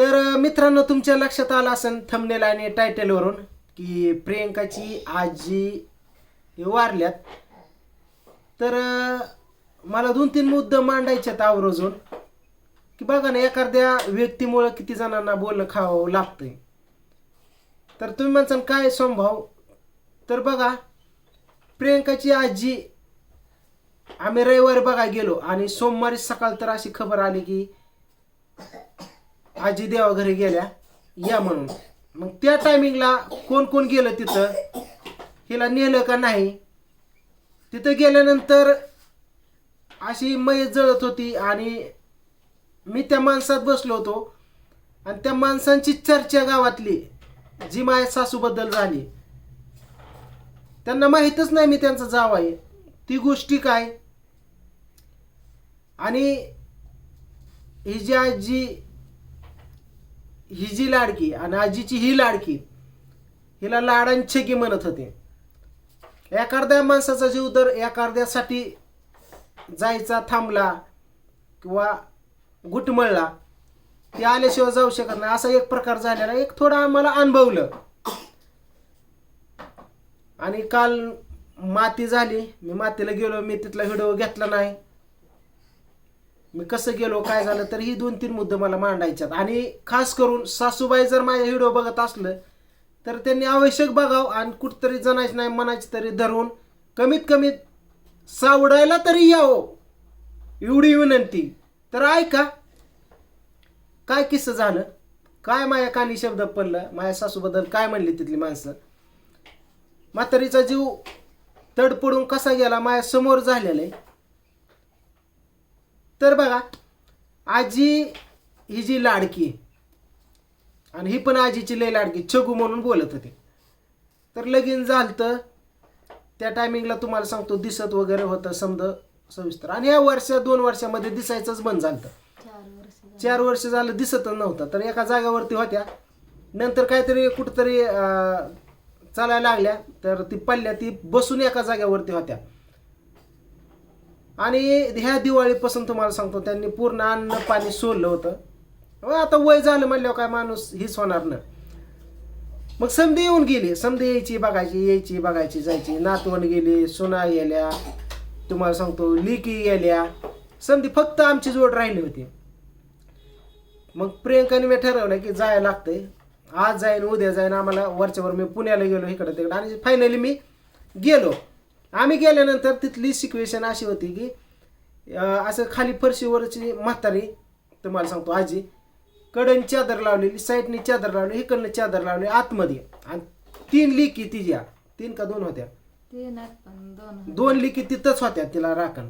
तर मित्रांनो तुमच्या लक्षात आलं असेल थंबनेल आणि टायटलवरून की प्रियंकाची आजी हे वारल्यात. तर मला दोन तीन मुद्दे मांडायच्यात आवर्जून. की बघा ना एखाद्या व्यक्तीमुळं किती जणांना बोलणं खावं लागतंय. तर तुम्ही म्हणसान काय संभाव? तर बघा प्रियंकाची आजी आम्ही रविवारी बघायला गेलो आणि सोमवारी सकाळ तर अशी खबर आली की आजी देवा घरी गेल्या या म्हणून. मग त्या टायमिंगला कोण कोण गेलं तिथं? हिला नेलं का नाही? तिथं गेल्यानंतर अशी मय जळत होती आणि मी त्या माणसात बसलो होतो. आणि त्या माणसांची चर्चा गावातली जी माझ्या सासूबद्दल झाली. त्यांना माहीतच नाही मी त्यांचा जाव आहे. ती गोष्टी काय? आणि ही जी आजी ही जी लाडकी आणि आजीची ही लाडकी हिला लाडांछगी म्हणत होते. एखाद्या माणसाचा जीव तर एखाद्यासाठी जायचा थांबला किंवा घुटमळला ते आल्याशिवाय जाऊ शकत नाही. असा एक प्रकार झालेला एक थोडा आम्हाला अनुभवलं. आणि काल माती झाली. मी मातीला गेलो. मी तिथला व्हिडिओ घेतला नाही. मी कसं गेलो काय झालं तर ही दोन तीन मुद्दे मला मांडायच्यात. आणि खास करून सासूबाई जर माझ्या व्हिडिओ बघत असलं तर त्यांनी आवश्यक बघावं आणि कुठतरी जणायचं नाही मनाची तरी धरून कमीत कमी सावडायला तरी यावं. एवढी विनंती. तर ऐका काय किस्सं झालं? काय माझ्या कानी शब्द पडलं? माझ्या सासूबद्दल काय म्हणली तिथली माणसं? म्हातारीचा जीव तडपडून कसा गेला? माझ्यासमोर झालेला आहे. तर बघा आजी ही जी लाडकी आणि ही पण आजीची लय लाडकी छगू म्हणून बोलत होती. तर लगीन झालतं त्या टायमिंगला तुम्हाला सांगतो दिसत वगैरे होतं समज सविस्तर. आणि या वर्षा दोन वर्षामध्ये दिसायचंच बंद झालं चार वर्ष चार वर्ष झालं दिसतच नव्हतं. तर एका जागावरती होत्या. नंतर काहीतरी कुठंतरी चालायला लागल्या. तर ती पल्ल्या ती बसून एका जाग्यावरती होत्या. आणि ह्या दिवाळीपासून तुम्हाला सांगतो त्यांनी पूर्ण अन्न पाणी सोडलं होतं. आता वय झालं म्हणल्यावर काय माणूस हीच होणार ना. मग समधी येऊन गेली समधी यायची बघायची यायची बघायची जायची. नातवण गेली सुना गेल्या तुम्हाला सांगतो लिकी गेल्या समधी फक्त आमची जोड राहिली होती. मग प्रियंकाने मी ठरवलं की जायला लागतंय. आज जाईन उद्या जाईन आम्हाला वरच्यावर मी पुण्याला गेलो इकडं तिकडं. आणि फायनली मी गेलो. आम्ही गेल्यानंतर तिथली सिच्युएशन अशी होती की असं खाली फरशीवरची म्हातारी तुम्हाला सांगतो आजी कडन चादर लावलेली साईडनी चादर लावली इकडनं चादर लावली आतमध्ये. आणि तीन लिकी तिच्या तीन का दोन होत्या? दोन लिकी तिथंच होत्या तिला राखण.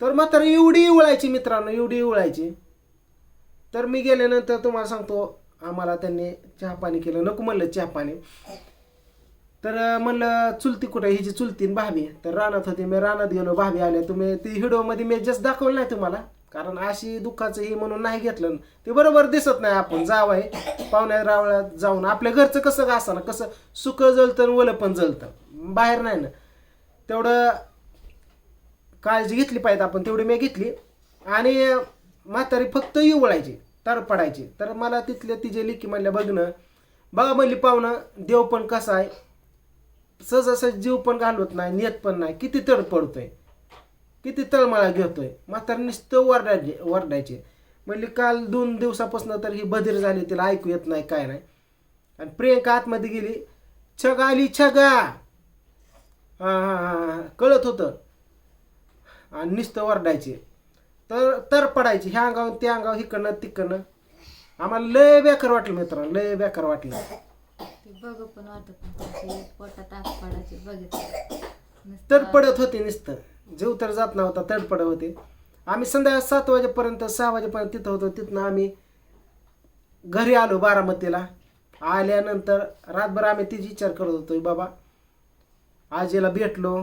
तर मात्र एवढी इवळायची मित्रांनो एवढी इवळायची तर मी गेल्यानंतर तुम्हाला सांगतो आम्हाला त्यांनी चहा पाणी केलं नको म्हणलं चहा पाणी. तर म्हणलं चुलती कुठे? हिची चुलती भाभी तर रानात होती. मी रानात गेलो भाभी आल्या. तुम्ही ती व्हिडिओमध्ये मी जस्ट दाखवलं नाही तुम्हाला. कारण अशी दुःखाचं ही म्हणून नाही घेतलं. ते बरोबर दिसत नाही आपण. जाव आहे पाहुण्या रावळ्यात जाऊन आपल्या घरचं कसं का असताना कसं सुख जळतं आणि ओलं पण जळतं. बाहेर नाही ना. तेवढं काळजी घेतली पाहिजे आपण. तेवढी मी घेतली. आणि म्हातारी फक्त युवळायची तर पडायची तर मला तिथले तिचे लिखी म्हणल्या बघणं बघा म्हणली पाहुणं देव पण कसा आहे. सहजासहज जीव पण घालवत नाही नेत पण नाही. किती तड पडतोय? किती तळमळा घेतोय? म्हातारा नुसतं वरडायचे वरडायचे. म्हणली काल दोन दिवसापासून तर ही बधीर झाली तिला ऐकू येत नाही काय नाही. आणि प्रियंका आतमध्ये गेली. छगा आली छगा! हा हा हा हा कळत होतं. आणि नुसतं वरडायचे. तर तर पडायची. ह्या अंगावर त्या अंगावर इकडनं तिकडनं. आम्हाला लय बेकार वाटलं मित्रांनो लय बेकार वाटलं. ते पण वाटत पोटात आग बघितलं. होते नुसतं. जीव तर जात नव्हता तडपडत होते. आम्ही संध्याकाळ सात वाजेपर्यंत सहा वाजेपर्यंत तिथं होतो. तिथनं आम्ही घरी आलो बारामतीला. आल्यानंतर रातभर आम्ही तिची विचार करत होतो बाबा आजीला भेटलो.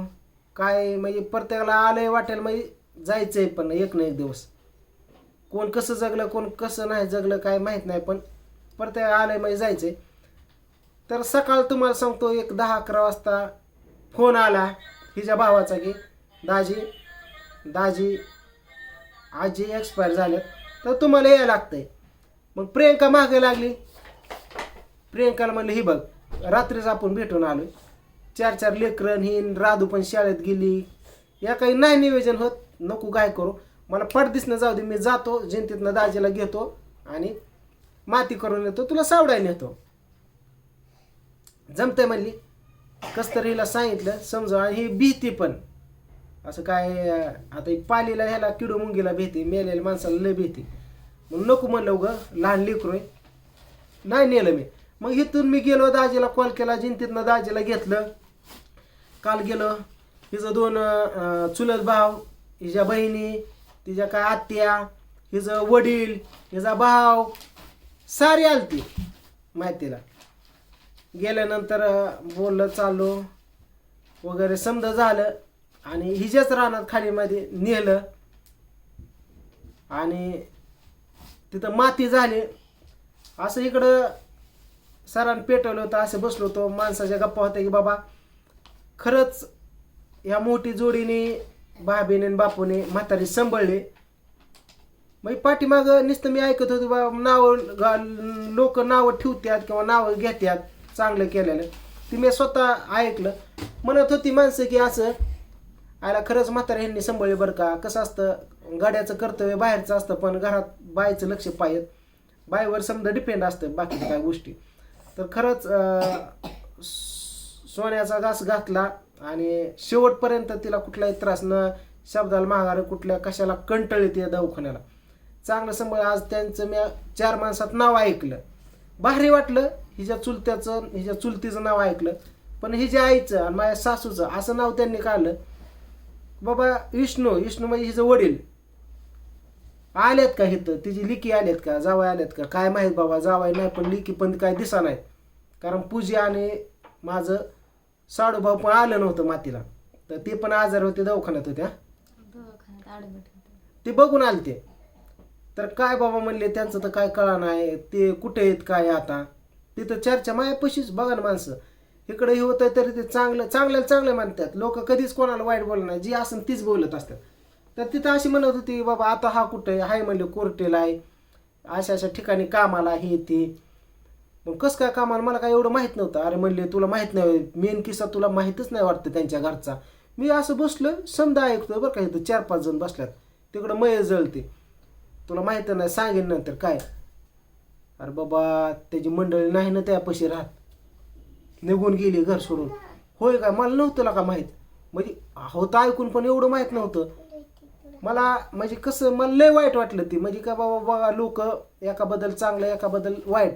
काय म्हणजे प्रत्येकाला आलंय वाटेल म्हणजे जायचंय पण एक ना एक दिवस. कोण कसं जगलं कोण कसं नाही जगलं काय माहीत नाही पण प्रत्येक आलंय म्हणजे जायचंय. तर सकाळ तुम्हाला सांगतो एक दहा अकरा वाजता फोन आला हिच्या भावाचा की दाजी दाजी आजी एक्सपायर झाल्यात तर तुम्हाला यायला लागतंय. मग प्रियंका मागे लागली. प्रियंकाला म्हणलं ही बघ रात्रीच आपण भेटून आलो चार चार लेकरण ही राधू पण शाळेत गेली. या काही नाही नियोजन होत नको काय करू. मला पडदिसनं जाऊ दे मी जातो जनतेतनं दाजीला घेतो आणि माती करून येतो तुला सावडायला नेतो. जमतंय म्हणली. कस तर हिला सांगितलं समजा ही भीती पण. असं काय आता एक पालीला ह्याला किडू मुंगीला भीती मेलेल्या माणसाला लय भीती. मग नको म्हणलं उगं लहान लेकरू आहे. नाही नेलं मी. मग इथून मी गेलो दाजीला कॉल केला जिंतीतनं दाजीला घेतलं. काल गेलो हिचं दोन चुलत भाव हिच्या बहिणी तिच्या काय आत्या हिचं वडील हिचा भाव सारी आलती माहितीला. गेल्यानंतर बोललं चाललो वगैरे समजा झालं आणि हिच्याच रानात खालीमध्ये नेलं आणि तिथं माती झाली. असं इकडं सरांनी पेटवलं होतं असं बसलो होतो. माणसाच्या गप्पा होत्या की बाबा खरंच या मोठी जोडीने भाभीने आणि बापूने म्हातारी सांभाळली. मग पाठीमागं नुसतं मी ऐकत होतो बा नावं लोक नावं ठेवतात किंवा नावं घेतात चांगलं केलेलं ती मी स्वतः ऐकलं. म्हणत होती माणसं की असं आयला खरंच म्हातारा ह्यांनी सांभाळले बरं का? कसं असतं गाड्याचं कर्तव्य बाहेरचं असतं पण घरात बायचं लक्ष पाहिजे बाईवर समजा डिपेंड असतं बाकीच्या काय गोष्टी. तर खरंच सोन्याचा घास घातला आणि शेवटपर्यंत तिला कुठलाही त्रास न शब्दाला माघार कुठल्या कशाला कंटळ ते दवाखान्याला. चांगलं संभाळ आज त्यांचं मी चार माणसात नाव ऐकलं. भारी वाटलं. हिच्या चुलत्याचं हिच्या चुलतीचं नाव ऐकलं. पण हिच्या आईचं आणि माझ्या सासूचं असं नाव त्यांनी काढलं. बाबा विष्णू विष्णू म्हणजे हिचं वडील. आल्यात का इथं तिची लिकी आल्यात का? जावाय आल्यात का? काय माहीत बाबा जावाय नाही पण लिकी पण काय दिसा नाहीत. कारण पूजा आणि माझं साडूभाऊ पण आलं नव्हतं मातीला. तर ते पण आजार होते दवाखान्यात होत्या. ते बघून आलते. तर काय बाबा म्हणले त्यांचं तर काय कळा नाही. ते कुठे आहेत काय आता? तिथं चर्चा मायापाशीच बघा ना माणसं. इकडे हे होतं तरी ते चांगलं चांगल्याला चांगलं मानतात लोक कधीच कोणाला वाईट बोलणार नाही. जी असं तीच बोलत असतात. तर तिथं अशी म्हणत होती बाबा आता हा कुठं आहे? हाय म्हणले कोर्टेला आहे. अशा अशा ठिकाणी कामाला हे ते. मग कसं काय कामाला? मला काय एवढं माहीत नव्हतं. अरे म्हणले तुला माहीत नाही मेन किस्सा तुला माहीतच नाही वाटतं त्यांच्या घरचा. मी असं बसलो समजा ऐकतो बरं का इथं चार पाच जण बसल्यात. तिकडं मय जळते. तुला माहीत नाही सांगेन नंतर. काय? अरे बाबा त्याची मंडळी नाही ना त्यापाशी राहत. निघून गेली घर सोडून. होय काय मला नव्हतं का माहीत? म्हणजे होतं ऐकून पण एवढं माहीत नव्हतं. मला म्हणजे कसं मला लय वाईट वाटलं ती. म्हणजे का बाबा बघा लोक एकाबद्दल चांगलं एकाबद्दल वाईट.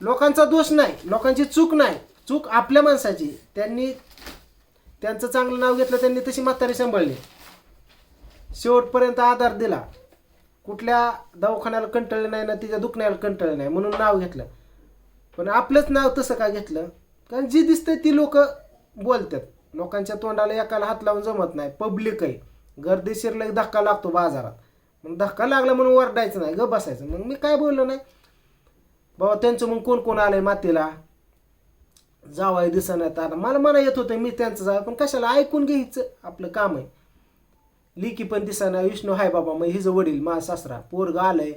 लोकांचा दोष नाही. लोकांची चूक नाही. चूक आपल्या माणसाची. त्यांनी त्यांचं चांगलं नाव घेतलं त्यांनी तशी म्हातारी सांभाळली. शेवटपर्यंत आधार दिला. कुठल्या दवाखान्याला कंटाळलं नाही ना तिच्या दुखण्याला कंटाळलं नाही म्हणून नाव घेतलं. पण आपलंच नाव तसं का घेतलं? कारण जी दिसतंय ती लोक बोलतात. लोकांच्या तोंडाला एकाला हात लावून जमत नाही. पब्लिक आहे. गर्दीशीरला एक धक्का लागतो बाजारात. मग धक्का लागला म्हणून वरडायचं नाही ग बसायचं. मग मी काय बोललो नाही? बाबा त्यांचं मग कोण कोण आलंय मातीला? जावाय दिसण्यात आता मला मना येत होतं मी त्यांचं जावं पण कशाला ऐकून घ्यायचं? आपलं काम आहे. लिकी पण दिसाना विष्णू हाय बाबा मग हिचं वडील मा सासरा पोरग आलंय.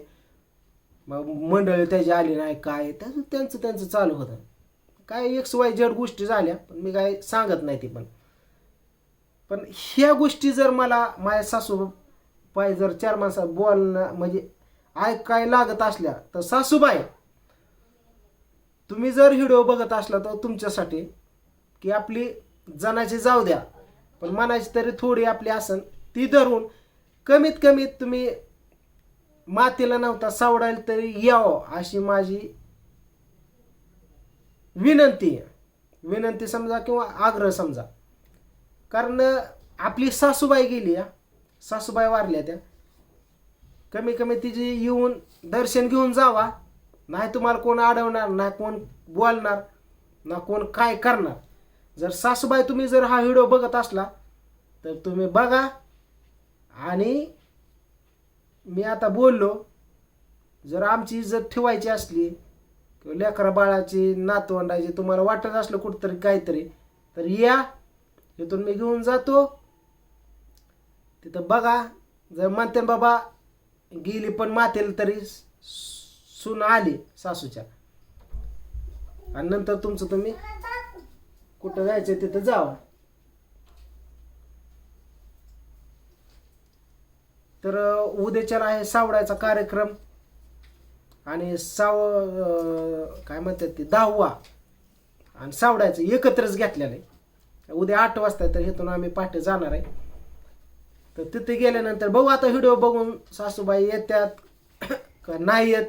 मग मंडळी त्याची आली नाही काय? त्याचं त्यांचं त्यांचं चालू होतं. काय एक वाय जड गोष्टी झाल्या पण मी काय सांगत नाही ती पण. पण ह्या गोष्टी जर मला माझ्या सासू पाय जर चार माणसात बोलणं म्हणजे ऐकाय लागत असल्या तर सासूबाई तुम्ही जर व्हिडिओ बघत असला तर तुमच्यासाठी की आपली जनाची जाऊ द्या. पण मनाची तरी थोडी आपली असन. ती धरून कमीत कमीत तुम्ही मातीला नव्हता सावडायला तरी यावं अशी माझी विनंती विनंती समजा किंवा आग्रह समजा. कारण आपली सासूबाई गेली या सासूबाई वारल्या त्या. कमी कमी तिची येऊन दर्शन घेऊन जावा. नाही तुम्हाला कोण अडवणार नाही कोण बोलणार ना कोण काय करणार. जर सासूबाई तुम्ही जर हा व्हिडिओ बघत असला तर तुम्ही बघा. आणि मी आता बोललो जर आमची इज्जत ठेवायची असली किंवा लेकरा बाळाची नातवंडाची तुम्हाला वाटत असलं कुठंतरी काहीतरी तर या इथून मी घेऊन जातो. तिथं बघा जर म्हणते बाबा गेली पण मातेल तरी सून आली सासूच्या. आणि नंतर तुमचं तुम्ही कुठं जायचं तिथं जावा. तर अं, उद्याच्याला आहे सावड्याचा कार्यक्रम. आणि साव काय म्हणतात ते दहावा. आणि सावडायचं एकत्रच घेतलेलं आहे. उद्या आठ वाजता तर इथून आम्ही पहाटे जाणार आहे. तर तिथे गेल्यानंतर बघू आता व्हिडिओ बघून सासूबाई येत्यात का नाही येत?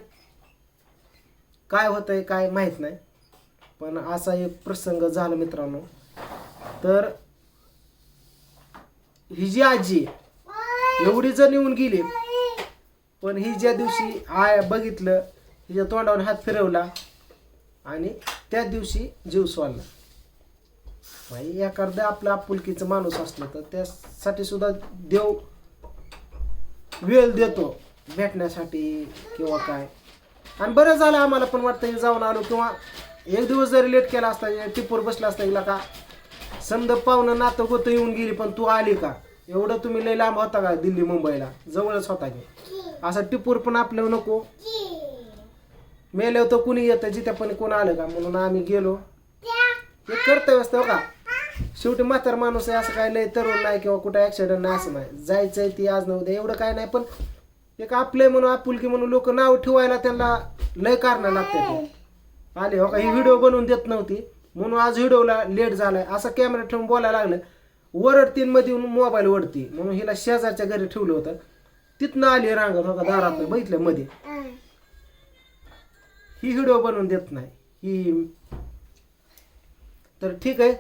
काय होतंय काय माहीत नाही. पण असा एक प्रसंग झाला मित्रांनो. तर ही जी आजी आहे, एवढी जण येऊन गेली. पण ही ज्या दिवशी आय बघितलं हिच्या तोंडावर हात फिरवला आणि त्या दिवशी जीव सोडला. भाई एखादा आपलं आपुलकीचं माणूस असलं तर त्यासाठी सुद्धा देव वेळ देतो भेटण्यासाठी किंवा काय. आणि बरं झालं आम्हाला पण वाटतं हे जाऊन आलो किंवा एक दिवस जरी लेट केला असता टिपूर बसला असता गेला का समजा पाहुणं नातं गोतं येऊन गेली पण तू आली का? एवढं तुम्ही लय लांब होता का दिल्ली मुंबईला? जवळच होता की. असं टिपूर पण आपल्या नको. मेल्यावर तर कुणी येतं जिथे पण कोण आलं का? म्हणून आम्ही गेलो. हे कर्तव्य असतं हो का? शेवटी म्हातार माणूस आहे असं काय लय तरुण नाही किंवा कुठं ऍक्सिडेंट नाही असं नाही. जायचंय ती आज नव्हतं एवढं काय नाही पण एक आपले म्हणून आपुलकी म्हणून लोक नाव ठेवायला त्यांना लय कारण लागतात. आले हो का? ही व्हिडिओ बनवून देत नव्हती. म्हणून आज व्हिडिओला लेट झालाय. असा कॅमेरा ठेवून बोलायला लागलं. वरड तीन मध्ये येऊन मोबाईल वरती म्हणून हिला शेजारच्या घरी ठेवलं होतं. तिथनं आली रांगत हो का दारात बघितलं मध्ये. ही व्हिडिओ बनवून देत नाही. ही तर ठीक आहे.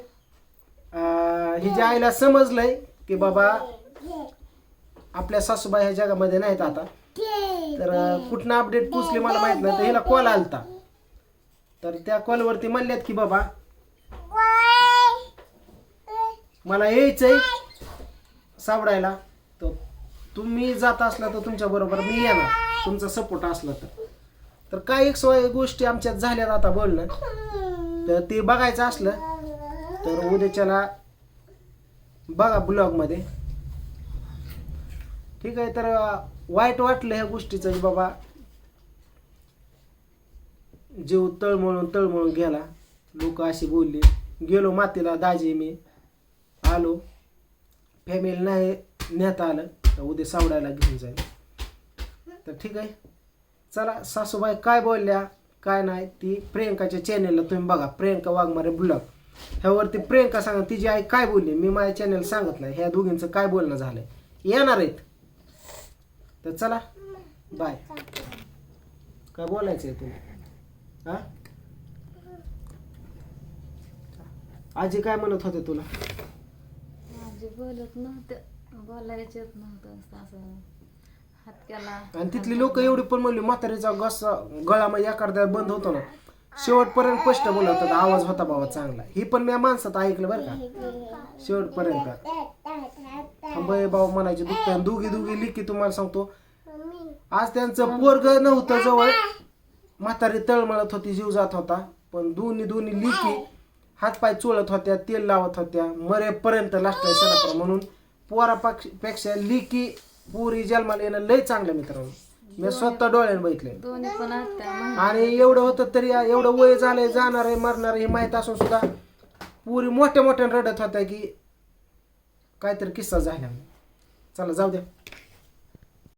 हिच्या आईला समजलंय की बाबा आपल्या सासूबाई ह्या जगामध्ये नाहीत आता. तर कुठनं अपडेट पोचली मला माहीत नाही. तर हिला कॉल आलता. तर त्या कॉलवरती म्हणल्यात की बाबा मला यायचंय सावडायला तर तुम्ही जात असला तर तुमच्या बरोबर मी येणार. तुमचा सपोर्ट असला तर. तर काय एक सोय गोष्टी आमच्यात झाल्यात आता बोलणं. तर ते बघायचं असलं तर उद्याच्याला बघा ब्लॉगमध्ये ठीक आहे तर वाईट वाटलं ह्या गोष्टीचं की बाबा जीव तळमळून तळमळून गेला. लोक अशी बोलली गेलो मातीला दाजी मी. आलो. फॅमिली नाही नेता आलं. तर उद्या सावडायला घेऊन जाईल. तर ठीक आहे. चला सासूबाई काय बोलल्या काय नाही ती प्रियंकाच्या चॅनेलला तुम्ही बघा. प्रियंका वाघमारे ब्लॉग ह्यावरती प्रियंका सांगा तिची आई काय बोलली? मी माझ्या चॅनेल सांगत नाही. ह्या दोघींचं काय बोलणं झालंय? येणार आहेत. तर चला. बाय काय बोलायचं आहे तुम्ही हा? आजी काय म्हणत होते तुला? बोलत नव्हतं. बोलायच येत नव्हतं असं असं. हात केला. आणि तिथली लोक एवढी पण म्हणली म्हातारीचा गसा गळामध्ये एखाद्या बंद होतो ना शेवटपर्यंत स्पष्ट बोलत होता आवाज होता बाबा चांगला. ही पण मी माणसात ऐकलं बरं का. शेवटपर्यंत. थांबय बाबा म्हणायचे दुखत दोघी दोघी लिखी तुम्हाला सांगतो. आज त्यांचं पोरग नव्हतं जवळ. म्हातारी तळमळत होती जीव जात होता. पण दोन्ही दोन्ही लिखी. हातपाय चोळत होत्या तेल लावत होत्या. मरेपर्यंत लास्ट सणापुरा म्हणून. पोरापेक्षा लिकी पुरी जन्माला येणं लय चांगलं मित्रांनो. मी स्वतः डोळ्याने बघितले दोन्ही पण आत्या म्हण आणि एवढं होतं तरी एवढं वय झालंय जाणार आहे मरणार हे माहीत असून सुद्धा पुरी मोठ्या मोठ्या रडत होत्या की काहीतरी किस्सा झाला. चला जाऊ द्या.